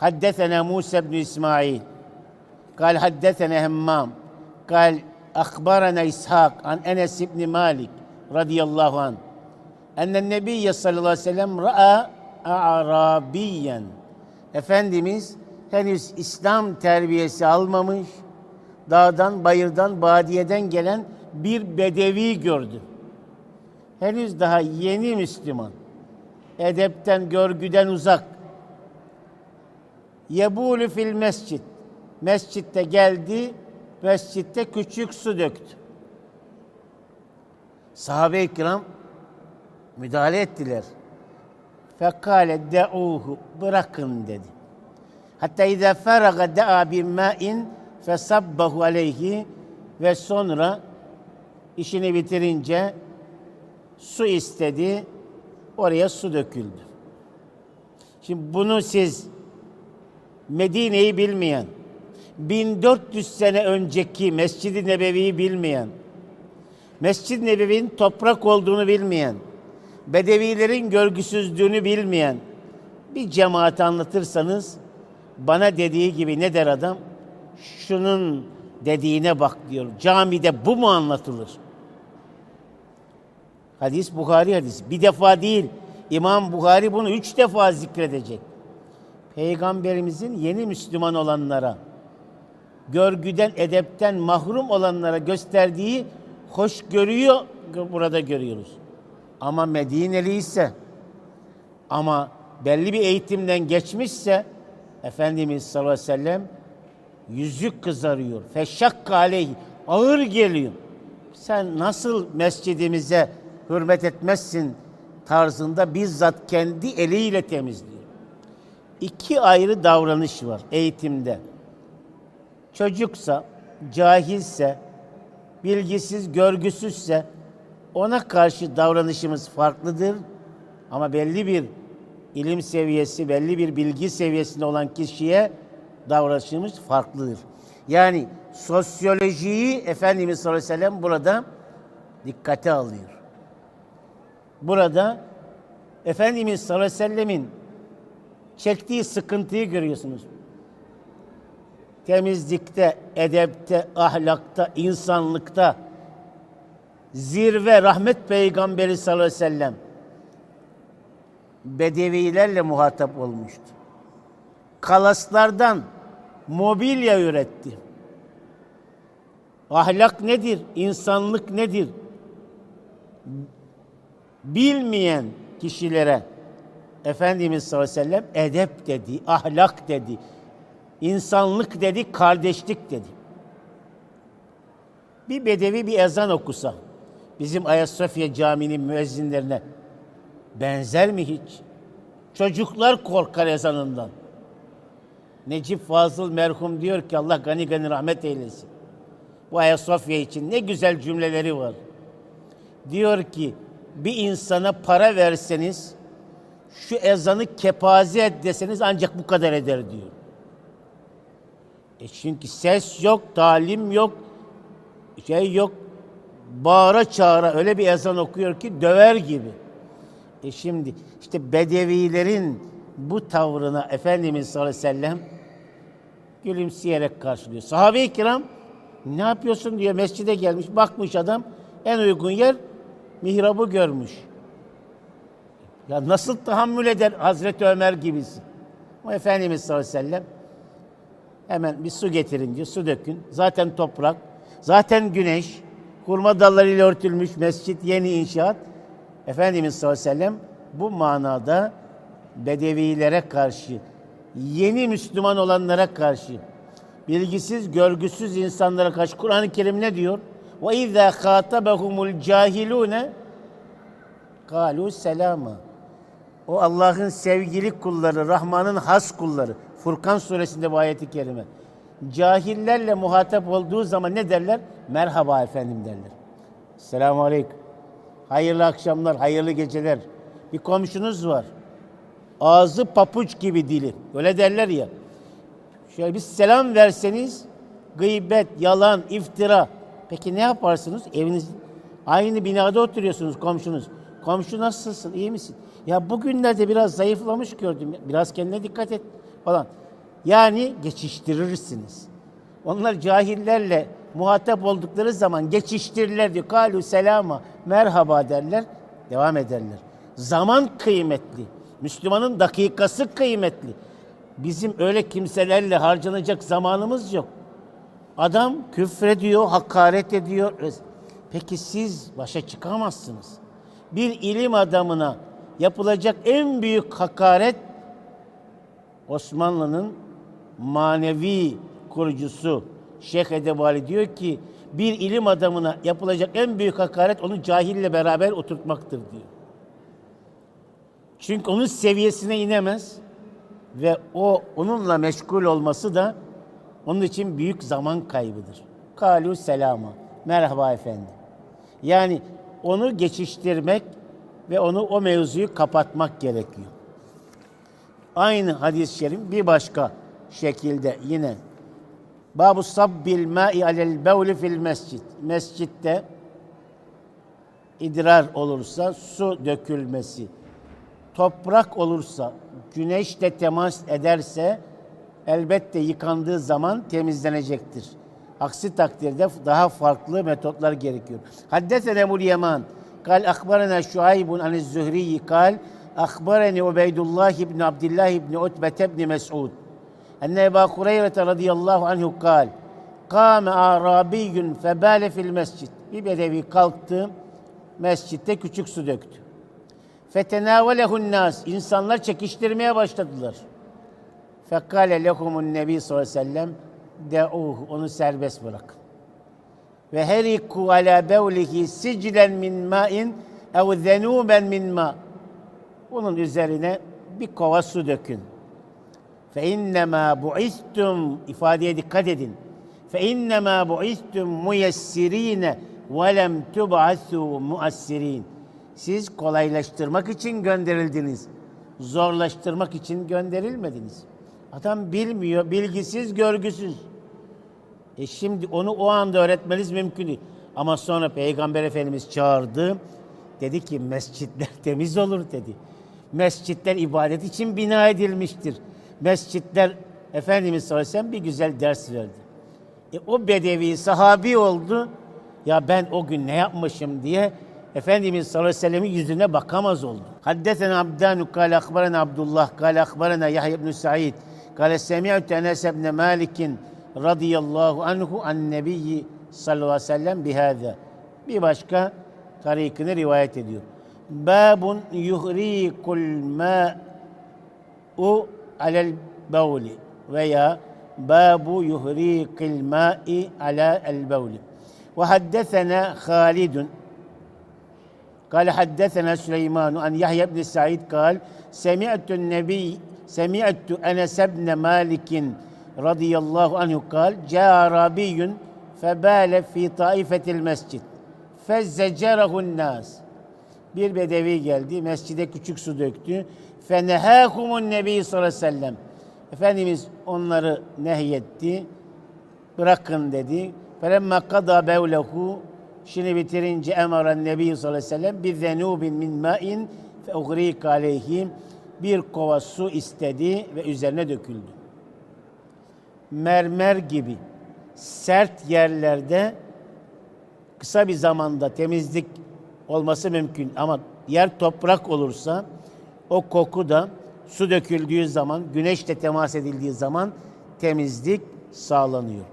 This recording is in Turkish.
حدثنا موسى بن إسماعيل قال حدثنا همام قال أخبرنا إسحاق عن أنس بن مالك رضي الله عنه أن النبي صلى الله عليه وسلم رأى أعرابيا Efendimiz henüz İslam terbiyesi almamış, dağdan, bayırdan, badiyeden gelen bir bedevi gördü. Henüz daha yeni Müslüman. Edepten, görgüden uzak. Yebulü fil mescit. Mescitte geldi, mescitte küçük su döktü. Sahabe-i kiram müdahale ettiler. Fekale de'uhu bırakın dedi. Hatta izâ feraga da'a bir mâin fesabbahu aleyhi ve sonra işini bitirince su istedi. Oraya su döküldü. Şimdi bunu siz Medine'yi bilmeyen, 1400 sene önceki Mescid-i Nebevi'yi bilmeyen, Mescid-i Nebevi'nin toprak olduğunu bilmeyen, Bedevilerin görgüsüzlüğünü bilmeyen bir cemaat anlatırsanız bana dediği gibi ne der adam? Şunun dediğine bak diyor. Camide bu mu anlatılır? Hadis Bukhari hadisi. Bir defa değil. İmam Bukhari bunu üç defa zikredecek. Peygamberimizin yeni Müslüman olanlara, görgüden, edepten mahrum olanlara gösterdiği hoşgörüyü burada görüyoruz. Ama Medineli ise ama belli bir eğitimden geçmişse Efendimiz sallallahu aleyhi ve sellem yüzük kızarıyor. Feşşak aleyhi ağır geliyor. Sen nasıl mescidimize hürmet etmezsin tarzında bizzat kendi eliyle temizliyor. İki ayrı davranış var eğitimde. Çocuksa, cahilse, bilgisiz, görgüsüzse ona karşı davranışımız farklıdır. Ama belli bir ilim seviyesi, belli bir bilgi seviyesinde olan kişiye davranışımız farklıdır. Yani sosyolojiyi Efendimiz sallallahu aleyhi ve sellem burada dikkate alıyor. Burada Efendimiz sallallahu aleyhi ve sellemin çektiği sıkıntıyı görüyorsunuz. Temizlikte, edepte, ahlakta, insanlıkta zirve rahmet peygamberi sallallahu aleyhi ve sellem bedevilerle muhatap olmuştu. Kalaslardan mobilya üretti. Ahlak nedir? İnsanlık nedir? Bilmeyen kişilere Efendimiz sallallahu aleyhi ve sellem edep dedi, ahlak dedi, insanlık dedi, kardeşlik dedi. Bir bedevi bir ezan okusa, bizim Ayasofya Camii'nin müezzinlerine benzer mi hiç? Çocuklar korkar ezanından. Necip Fazıl merhum diyor ki Allah gani gani rahmet eylesin. Bu Ayasofya için ne güzel cümleleri var. Diyor ki bir insana para verseniz şu ezanı kepaze et deseniz ancak bu kadar eder diyor. E çünkü ses yok, talim yok, şey yok. Bağıra çağıra öyle bir ezan okuyor ki döver gibi. E şimdi işte bedevilerin bu tavrına Efendimiz sallallahu aleyhi ve sellem gülümseyerek karşılıyor. Sahabe-i kiram ne yapıyorsun diyor mescide gelmiş bakmış adam en uygun yer mihrabı görmüş. Ya nasıl tahammül eder Hazreti Ömer gibisin. O Efendimiz sallallahu aleyhi ve sellem hemen bir su getirin su dökün. Zaten toprak, zaten güneş, hurma dallarıyla örtülmüş mescit, yeni inşaat. Efendimiz sallallahu aleyhi ve sellem bu manada bedevilere karşı, yeni Müslüman olanlara karşı, bilgisiz, görgüsüz insanlara karşı Kur'an-ı Kerim ne diyor? Ve izâ khâtabehumul cahilûne kâlû selâma. O Allah'ın sevgili kulları, Rahman'ın has kulları. Furkan suresinde bu ayeti kerime. Cahillerle muhatap olduğu zaman ne derler? Merhaba efendim derler. Selamun aleyküm. Hayırlı akşamlar, hayırlı geceler. Bir komşunuz var. Ağzı papuç gibi dili. Öyle derler ya. Şöyle bir selam verseniz gıybet, yalan, iftira. Peki ne yaparsınız? Eviniz aynı binada oturuyorsunuz komşunuz. Komşu nasılsın? İyi misin? Ya bugünlerde biraz zayıflamış gördüm. Biraz kendine dikkat et falan. Yani geçiştirirsiniz. Onlar cahillerle muhatap oldukları zaman geçiştirirler diyor. Kalu selama, merhaba derler, devam ederler. Zaman kıymetli. Müslümanın dakikası kıymetli. Bizim öyle kimselerle harcanacak zamanımız yok. Adam küfrediyor, hakaret ediyor. Peki siz başa çıkamazsınız. Bir ilim adamına yapılacak en büyük hakaret Osmanlı'nın manevi kurucusu Şeyh Edebali diyor ki bir ilim adamına yapılacak en büyük hakaret onu cahille beraber oturtmaktır diyor. Çünkü onun seviyesine inemez ve o onunla meşgul olması da onun için büyük zaman kaybıdır. Kalu selama. Merhaba efendim. Yani onu geçiştirmek ve onu o mevzuyu kapatmak gerekiyor. Aynı hadis-i şerif bir başka şekilde yine Babu sabbil ma'i alel bevli fil mescid. Mescitte idrar olursa su dökülmesi, toprak olursa, güneşle temas ederse elbette yıkandığı zaman temizlenecektir. Aksi takdirde daha farklı metotlar gerekiyor. Haddesene Ebul Yaman kal akbarana Şuaybun an Zühriyi kal akbarani Ubeydullah ibn Abdullah ibn Utbet ibn Mes'ud enne Ebu Hureyre radıyallahu anhu kal kâme arabiyyun febâle fil mescid bir bedevi kalktı mescitte küçük su döktü. Fetenâvelehun nas insanlar çekiştirmeye başladılar. Fekale lehumun nebi sallallahu aleyhi ve sellem de'uh onu serbest bırakın. Ve heriku ala bevlihi siclen min ma'in ev zenuben min ma. Bunun üzerine bir kova su dökün. Fe innemâ bu'istum ifadeye dikkat edin. Fe innemâ bu'istum muyessirîne ve lem tub'asû muassirin. Siz kolaylaştırmak için gönderildiniz. Zorlaştırmak için gönderilmediniz. Adam bilmiyor, bilgisiz, görgüsüz. E şimdi onu o anda öğretmeniz mümkün değil. Ama sonra Peygamber Efendimiz çağırdı. Dedi ki mescitler temiz olur dedi. Mescitler ibadet için bina edilmiştir. Mescitler Efendimiz sallallahu bir güzel ders verdi. E o bedevi sahabi oldu. Ya ben o gün ne yapmışım diye Efendimiz sallallahu aleyhi ve sellemin yüzüne bakamaz oldu. Haddesena Abdanu kâle akbarana Abdullah kâle akbarana Yahya ibn Sa'id kâle semi'tu Enes ibn Malik'in radıyallahu anhu an nebiyyi sallallahu aleyhi ve sellem bihâze. Bir başka tarikini rivayet ediyor. Babun yuhrikul ma'u alel bevli veya babu yuhrikil ma'i ala el bevli. Ve haddesena Halidun قال حدثنا سليمان عن يحيى بن سعيد قال سمعت النبي سمعت انس بن مالك radıyallahu anhu kal Câ rabiyun febâle fî taifetil mescid fezzecerehun nas bir bedevi geldi mescide küçük su döktü. Fenehâkumun nebi sallallahu aleyhi ve sellem. Efendimiz onları nehyetti. Bırakın dedi. Felemma kadâ bevlehu. Şimdi bitirince emaren Nebi sallallahu aleyhi ve sellem bir zenubin min ma'in fe uğrik aleyhim bir kova su istedi ve üzerine döküldü. Mermer gibi sert yerlerde kısa bir zamanda temizlik olması mümkün ama yer toprak olursa o koku da su döküldüğü zaman, güneşle temas edildiği zaman temizlik sağlanıyor.